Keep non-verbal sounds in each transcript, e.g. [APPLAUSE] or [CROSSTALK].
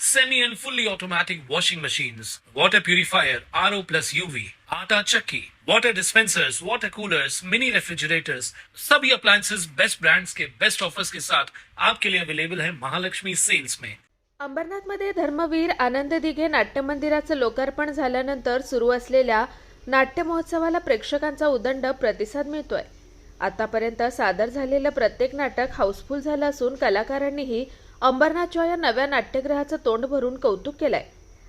semi and fully automatic washing machines, water purifier, RO plus UV, आटा चक्की, water dispensers, water coolers, mini refrigerators, सभी appliances best brands के best offers के साथ आपके लिए अवेलेबल है महालक्ष्मी सेल्स में अंबरनाथमध्ये धर्मवीर आनंद दिघे नाट्य मंदिराचं लोकार्पण झाल्यानंतर सुरू असलेल्या नाट्य महोत्सवाला प्रेक्षकांचा उदंड प्रतिसाद मिळतोय. आतापर्यंत सादर झालेलं प्रत्येक नाटक हाऊसफुल झालं असून कलाकारांनीही अंबरनाथच्या या नव्या नाट्यगृहाचं तोंड भरून कौतुक केलंय.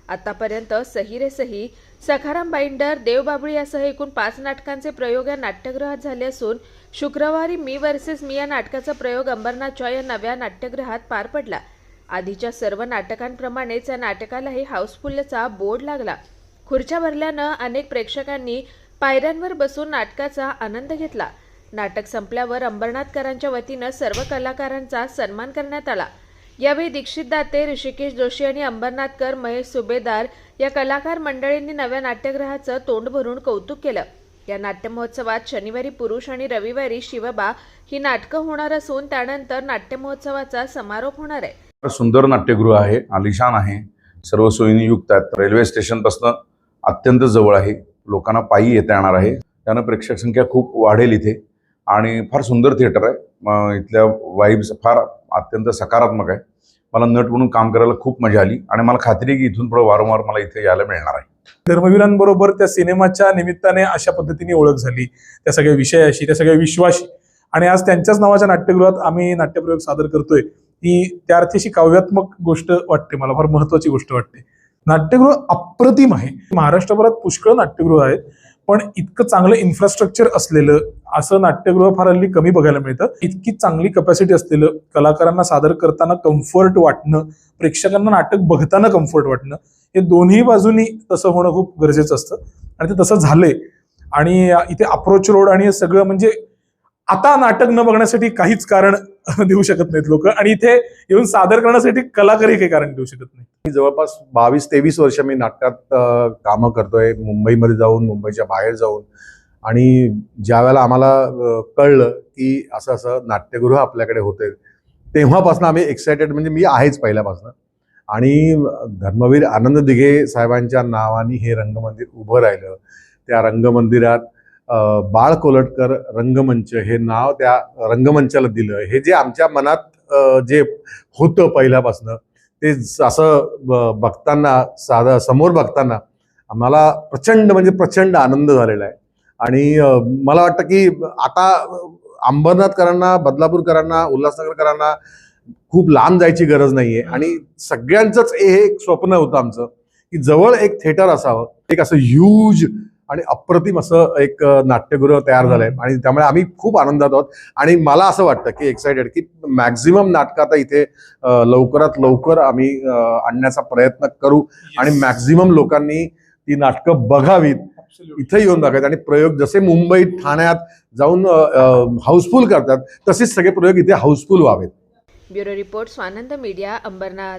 आतापर्यंत सही रे सही सखाराम बाइंडर देवबाबळी यासह एकूण पाच नाटकांचे प्रयोग या नाट्यगृहात झाले असून शुक्रवारी मी वर्सेस मी या नाटकाचा प्रयोग अंबरनाथच्या या नव्या नाट्यगृहात पार पडला. आधीच्या सर्व नाटकांप्रमाणेच या नाटकालाही हाऊसफुलचा बोर्ड लागला. खुर्च्या भरल्यानं अनेक प्रेक्षकांनी पायऱ्यांवर बसून नाटकाचा आनंद घेतला. नाटक संपल्यावर अंबरनाथकरांच्या वतीनं सर्व कलाकारांचा सन्मान करण्यात आला. यावेळी दीक्षित दाते ऋषिकेश जोशी आणि अंबरनाथकर महेश सुभेदार या कलाकार मंडळींनी नव्या नाट्यगृहाचं तोंड भरून कौतुक केलं. या नाट्य महोत्सवात शनिवारी पुरुष आणि रविवारी शिवबा ही नाटकं होणार असून त्यानंतर नाट्य महोत्सवाचा समारोप होणार आहे. फार सुंदर नाट्यगृह आहे आलिशान आहे सर्व सोयीने युक्त आहेत. रेल्वे स्टेशनपासून अत्यंत जवळ आहे लोकांना पायी येता येणार आहे. त्यानं प्रेक्षक संख्या खूप वाढेल इथे आणि फार सुंदर थिएटर आहे. इथल्या वाईब्स फार अत्यंत सकारात्मक आहे. मला नट म्हणून काम करायला खूप मजा आली आणि मला खात्री की इथून पुढे वारंवार मला इथे यायला मिळणार आहे. धर्मवीरांबरोबर त्या सिनेमाच्या निमित्ताने अशा पद्धतीने ओळख झाली. त्या सगळ्या विषयाशी त्या सगळ्या विश्वाशी. आणि आज त्यांच्याच नावाच्या नाट्यगृहात आम्ही नाट्यप्रयोग सादर करतोय. ही त्या अर्थीशी काव्यात्मक गोष्ट वाटते मला फार महत्वाची गोष्ट वाटते. नाट्यगृह अप्रतिम आहे. महाराष्ट्रभरात पुष्कळ नाट्यगृह आहेत. पण इतकं चांगलं इन्फ्रास्ट्रक्चर असलेलं असं नाट्यगृह फार हल्ली कमी बघायला मिळतं. इतकी चांगली कपॅसिटी असलेलं कलाकारांना सादर करताना कम्फर्ट वाटणं प्रेक्षकांना नाटक बघताना कम्फर्ट वाटणं हे दोन्ही बाजूनी तसं होणं खूप गरजेचं असतं. आणि ते तसं झालंय. आणि इथे अप्रोच रोड आणि हे सगळं म्हणजे आता नाटक न बघण्यासाठी काहीच कारण [LAUGHS] देऊ शकत नाहीत लोक. आणि इथे येऊन सादर करण्यासाठी कलाकारही काही कारण देऊ शकत नाही मी जवळपास बावीस तेवीस वर्ष मी नाटकात कामं करतोय. मुंबईमध्ये जाऊन मुंबईच्या बाहेर जाऊन. आणि ज्या वेळेला आम्हाला कळलं की असं असं नाट्यगृह आपल्याकडे होते तेव्हापासून आम्ही एक्सायटेड म्हणजे मी आहेच पहिल्यापासून. आणि धर्मवीर आनंद दिघे साहेबांच्या नावाने हे रंगमंदिर उभं राहिलं. त्या रंगमंदिरात बाळ कोलटकर रंगमंच हे नाव त्या रंगमंचाला दिलं. हे जे आमच्या मनात जे होतं पहिल्यापासून ते असं बघताना साधा समोर बघताना आम्हाला प्रचंड म्हणजे प्रचंड आनंद झालेला आहे. आणि मला वाटतं की आता अंबरनाथकरांना बदलापूरकरांना उल्हासनगरकरांना खूप लांब जायची गरज नाहीये. आणि सगळ्यांचंच हे एक स्वप्न होतं आमचं की जवळ एक थिएटर असावं. एक असं ह्यूज आणि अप्रतिम असं एक नाट्यगृह तयार झालंय. आणि त्यामुळे आम्ही खूप आनंदात आहोत. आणि मला असं वाटतं की एक्सायटेड की मॅक्झिमम नाटकं आता इथे लवकरात लवकर आम्ही आणण्याचा प्रयत्न करू. आणि मॅक्झिमम लोकांनी ती नाटकं बघावीत. इथे येऊन बघावीत आणि प्रयोग जसे मुंबईत ठाण्यात जाऊन हाऊसफुल करतात तसेच सगळे प्रयोग इथे हाऊसफुल व्हावेत. Bureau report Swanand media Ambernath.